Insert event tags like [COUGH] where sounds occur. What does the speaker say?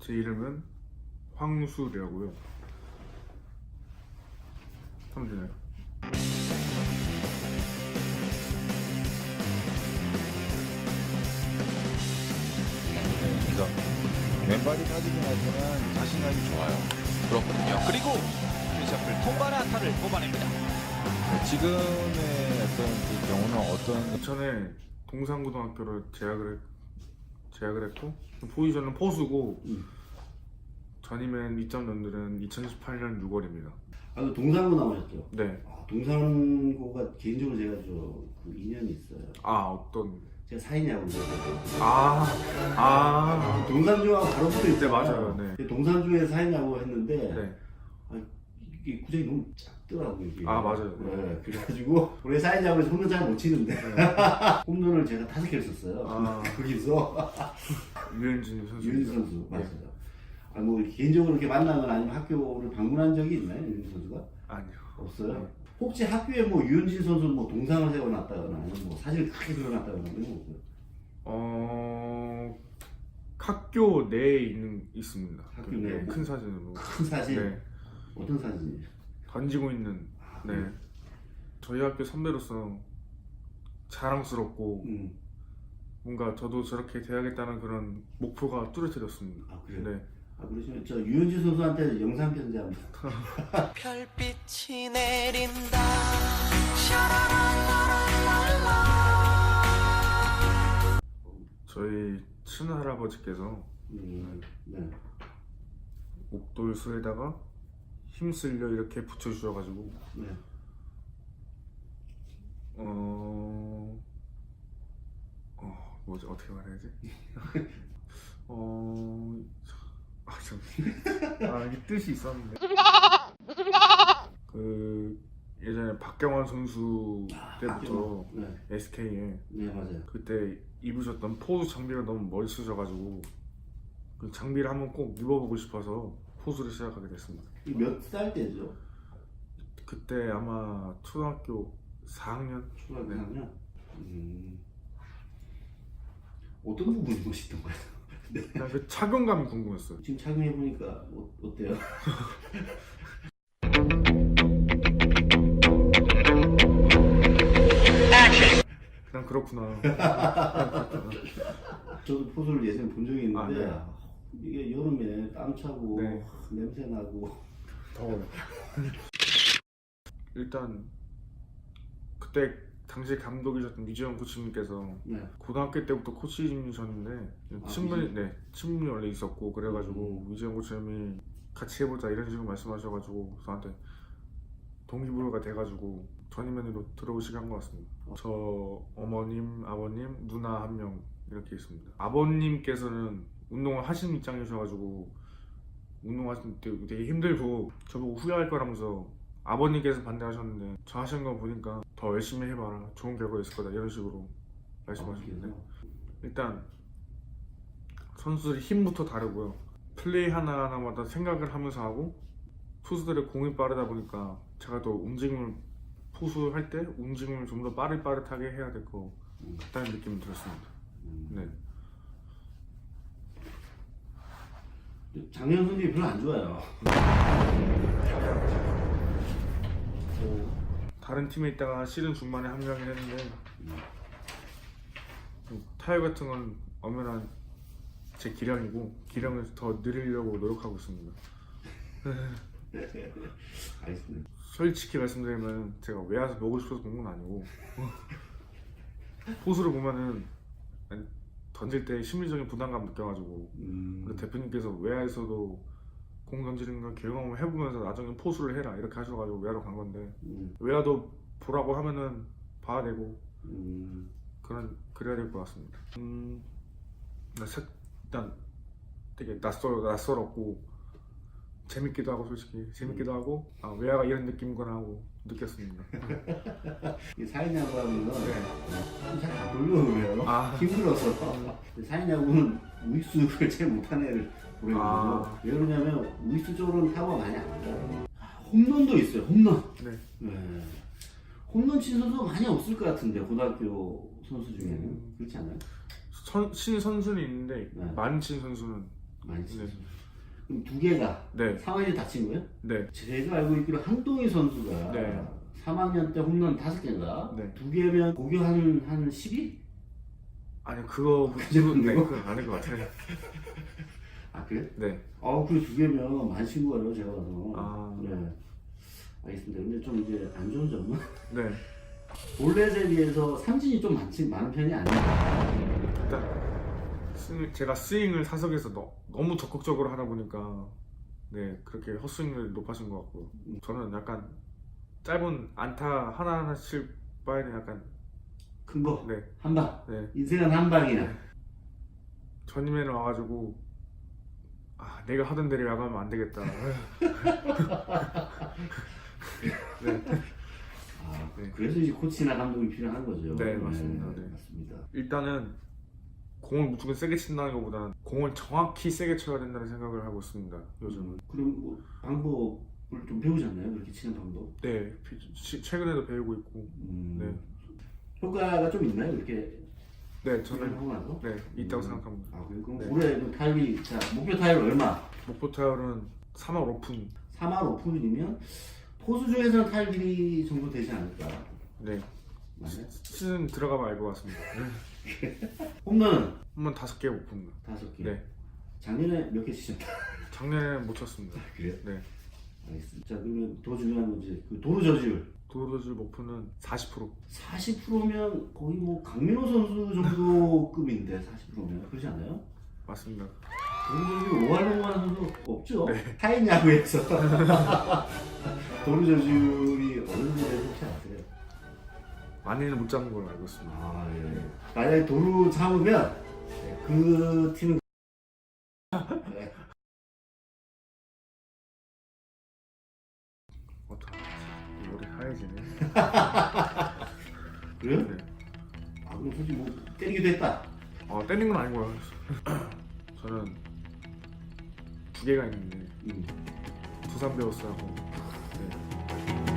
제 이름은 황수라고요. 하면 되나요? 그러니까 왼발이 빠지긴 하지만 자신감이 좋아요. 그렇거든요. 그리고 류샤플 통발의 안타를 뽑아냅니다. 지금의 어떤 그 경우는 어떤 전에 동산고등학교를 재학을 했, 재학을 했고 포지션은 포수고 음. 전임엔 입장 연들은 2018년 6월입니다. 아, 그 동산고 나오셨죠? 네. 아, 동산고가 개인적으로 제가 저그 인연이 있어요. 아 어떤 제가 사인이하고 아 아. 동산중하고 바로 붙어 네 있잖아요. 맞아요. 네. 동산중에 사인하고 했는데 네. 이게 구장이 너무 작더라고요. 이게. 아, 맞아요. 네, 그래가지고 원래 사인하고 홈런 잘 못 치는데 [LAUGHS] 홈런을 제가 다섯 개를 썼어요. 아. [LAUGHS] 거기서 유현진 선수. 유현진 선수 네. 맞아요. 아, 뭐 개인적으로 이렇게 만나거나 아니면 학교를 방문한 적이 있나요, 유현진 선수가? 아니요. 없어요. 네. 혹시 학교에 뭐 유현진 선수 뭐 동상을 세워놨다거나 아니면 뭐 사진을 크게 그려놨다거나 이런 거 없어요? 어 학교 내에 있는 있습니다. 학교 내에? 큰 사진으로. 큰 사진 네. 어떤 사진이에요? 던지고 있는. 아, 네. 저희 학교 선배로서 자랑스럽고 음. 뭔가 저도 저렇게 돼야겠다는 그런 목표가 뚜렷해졌습니다. 아 그래요? 네. 아 그러시면 저 유현진 선수한테 영상 편지 한번. [LAUGHS] 별빛이 내린다 저희 친할아버지께서 음, 네. 목돌수에다가 힘쓸려 이렇게 붙여주셔가지고 네. 어... 어 뭐지 어떻게 말해야지? [LAUGHS] 어... 아, 참. 아 이게 뜻이 있었는데 그 예전에 박경환 선수 때부터 네. SK에 네 맞아요. 그때 입으셨던 포수 장비가 너무 멋있으셔가지고 그 장비를 한번 꼭 입어보고 싶어서 포수를 시작하게 됐습니다. 몇 살 때죠? 그때 아마 초등학교 4학년 초등학교 네. 4학년. 음. 어떤 부분이 멋있던 거예요? [LAUGHS] 그냥 그 착용감이 궁금했어요. 지금 착용해 보니까 어, 어때요? 그냥 그렇구나. [LAUGHS] 저도 포수를 예전에 본 적이 있는데 아, 네. 아, 이게 여름에 땀 차고 네. 냄새 나고 더워요. [LAUGHS] 일단 그때 당시 감독이셨던 유재영 코치님께서 네. 고등학교 때부터 코치님이셨는데 아, 친분이 네 친분이 원래 있었고 그래가지고 음. 유재영 코치님이 같이 해보자 이런 식으로 말씀하셔가지고 저한테 동기부여가 돼가지고 전임면으로 들어오시게 한 것 같습니다. 저 어머님, 아버님, 누나 한 명 이렇게 있습니다. 아버님께서는 운동을 하시는 입장이셔가지고 운동하실 때 되게 힘들고 저보고 후회할 거라면서 아버님께서 반대하셨는데 저 하시는 거 보니까 더 열심히 해봐라 좋은 결과 있을 거다 이런 식으로 말씀하셨는데 아, 일단 선수들의 힘부터 다르고요. 플레이 하나하나마다 생각을 하면서 하고 투수들의 공이 빠르다 보니까 제가 더 움직임을 포수할 때 움직임을 좀 더 빠릿빠릿하게 해야 될것 음. 같다는 느낌이 들었습니다. 음. 네. 작년 성적이 별로 안 좋아요. 뭐 다른 팀에 있다가 시즌 중반에 합류하긴 했는데 좀 타율 같은 건 엄연한 제 기량이고 기량을 더 늘리려고 노력하고 있습니다. [LAUGHS] 알겠습니다. 솔직히 말씀드리면 제가 외야서 보고 싶어서 본 건 아니고 포수를 보면은 던질 때 심리적인 부담감 느껴가지고 음. 대표님께서 외야에서도 공 던지는 거 경험을 해보면서 나중에 포수를 해라 이렇게 하셔가지고 외야로 간 건데 음. 외야도 보라고 하면은 봐야 되고 음. 그런 그래야 될 것 같습니다. 음, 나 색- 일단 되게 낯설 낯설었고 재밌기도 하고 솔직히 재밌기도 하고 아 외야가 이런 느낌이구나 하고 느꼈습니다. [LAUGHS] 이 사인야구 하면은 네. 잘안 돌려오고요. 아. 힘들어서. 사인야구는 우익수를 제일 못하는 애를 보내거든요. 아. 왜 그러냐면 우익수 쪽으로는 타구가 많이 안 가요. 아, 홈런도 있어요. 홈런. 네. 네. 홈런 친 선수가 많이 없을 것 같은데 고등학교 선수 중에는 음. 그렇지 않아요? 선, 신 선수는 있는데 네. 많이 친 선수는 많이 치죠. 네. 그럼 두 개가 네, 상황이 다친 거예요? 네, 제가 알고 있기로 한동희 선수가 네. 3학년 때 홈런 5개인가? 네. 두 개면 고교 한, 한 12? 아니 그거 [LAUGHS] 그 그건 네? 그건 아닌 것 같아요. [LAUGHS] 아 그래? 네, 아 그래 두 개면 친 거예요 제가 봐서 아. 네 알겠습니다 근데 좀 이제 안 좋은 점은 [LAUGHS] 네. 볼넷에 비해서 삼진이 좀 많지, 많은 편이 아니에요 일단 스윙, 제가 스윙을 사석에서 너, 너무 적극적으로 하다 보니까 네 그렇게 헛스윙을 높아진 것 같고. 저는 약간 짧은 안타 하나 하나 칠 바에는 약간 큰 거? 네, 한 방? 네. 인생은 한 방이야. 전임에는 와가지고 아 내가 하던 대로 야구하면 안 되겠다. [LAUGHS] 네, 아, 네. 그래서 이제 코치나 감독이 필요한 거죠. 네, 맞습니다. 네. 맞습니다. 일단은 공을 무조건 세게 친다는 것보다는 공을 정확히 세게 쳐야 된다는 생각을 하고 있습니다. 요즘은. 그럼 뭐 방법을 좀 배우지 않나요? 그렇게 치는 방법 네, 시- 최근에도 배우고 있고. 음, 네. 효과가 좀 있나요? 이렇게 네, 저는 저는 하고 나서 네 있다고 음. 생각합니다. 아 그럼 네. 올해 그 타율이 자 목표 타율 얼마? 목포 타율은 3할 오픈. 3할 오픈이면 포수 중에서는 타율 1위 정도 되지 않을까? 네? 시즌 들어가면 알 것 같습니다. [LAUGHS] [LAUGHS] 홈런은 한번 다섯 개 오픈. 다섯 개. 네, 작년에 몇 개 치셨다? [LAUGHS] 작년에 못 쳤습니다. 그래요? 네, 알겠습니다. 자 그러면 더 중요한 건 이제 그 도루 저지율 도로즈 목표는 40%. 40%면 거의 뭐 강민호 선수 정도급인데 [LAUGHS] 40%면 그렇지 않아요? 맞습니다. 도루 저지율 5할 넘어가는 선수 없죠? 네. 타인 야구에서 도루 저지율이 어느 정도에 혹시 아세요? 많이는 못 잡는 걸로 알고 있습니다. 아 예. 만약에 도루 잡으면 네, 그 팀은 네. 어떡하지? 머리 하얘지네. [LAUGHS] 그래요? 네. 아 그럼 솔직히 뭐 때리기도 했다. 어, 때린 건 아니고요. 저는 두 개가 있는데 음. 두산 베어스하고 네.